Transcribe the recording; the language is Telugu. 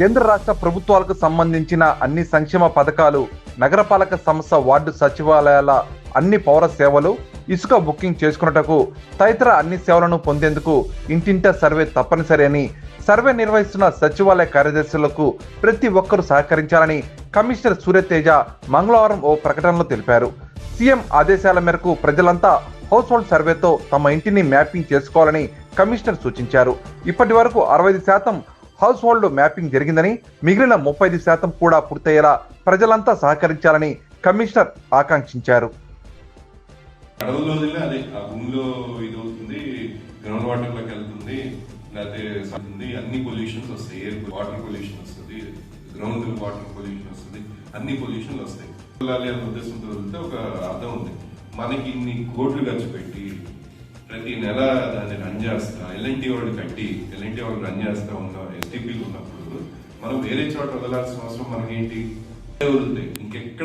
కేంద్ర రాష్ట్ర ప్రభుత్వాలకు సంబంధించిన అన్ని సంక్షేమ పథకాలు నగరపాలక సంస్థ వార్డు సచివాలయాల అన్ని పౌర సేవలు ఇసుక బుకింగ్ చేసుకున్నటకు తదితర అన్ని సేవలను పొందేందుకు ఇంటింట సర్వే తప్పనిసరి అని సర్వే నిర్వహిస్తున్న సచివాలయ కార్యదర్శులకు ప్రతి ఒక్కరూ సహకరించాలని కమిషనర్ సూర్యతేజ మంగళవారం ఓ ప్రకటనలో తెలిపారు. సీఎం ఆదేశాల మేరకు ప్రజలంతా హౌస్ హోల్డ్ సర్వేతో తమ ఇంటిని మ్యాపింగ్ చేసుకోవాలని కమిషనర్ సూచించారు. ఇప్పటి వరకు అరవై శాతం హౌస్ హోల్డ్ మ్యాపింగ్ జరిగిందని మిగిలిన ముప్పై శాతం కూడా పూర్తయ్యేలా ప్రజలంతా సహకరించాలని కమిషనర్ ఆకాంక్షించారు. అడవుల్లో వదిలినా అదే ఆ భూమిలో ఇది అవుతుంది గ్రౌండ్ వాటర్లోకి వెళ్తుంది లేకపోతే అన్ని పొల్యూషన్స్ వస్తాయి ఎయిర్ వాటర్ పొల్యూషన్ వస్తుంది గ్రౌండ్ వాటర్ పొల్యూషన్ వస్తుంది అన్ని పొల్యూషన్లు వస్తాయి. అనే ఉద్దేశంతో వెళ్తే ఒక అర్థం ఉంది. మనకి ఇన్ని కోట్లు ఖర్చు పెట్టి ప్రతి నెల దాన్ని రన్ చేస్తా ఎల్ఎన్టీ వాళ్ళు కట్టి ఎల్ఎన్టీ వాళ్ళు రన్ చేస్తా ఉన్న ఎస్టీపీలు ఉన్నప్పుడు మనం వేరే చోట వదలాల్సిన అవసరం మనకేంటి? వదులుతాయి ఇంకెక్కడ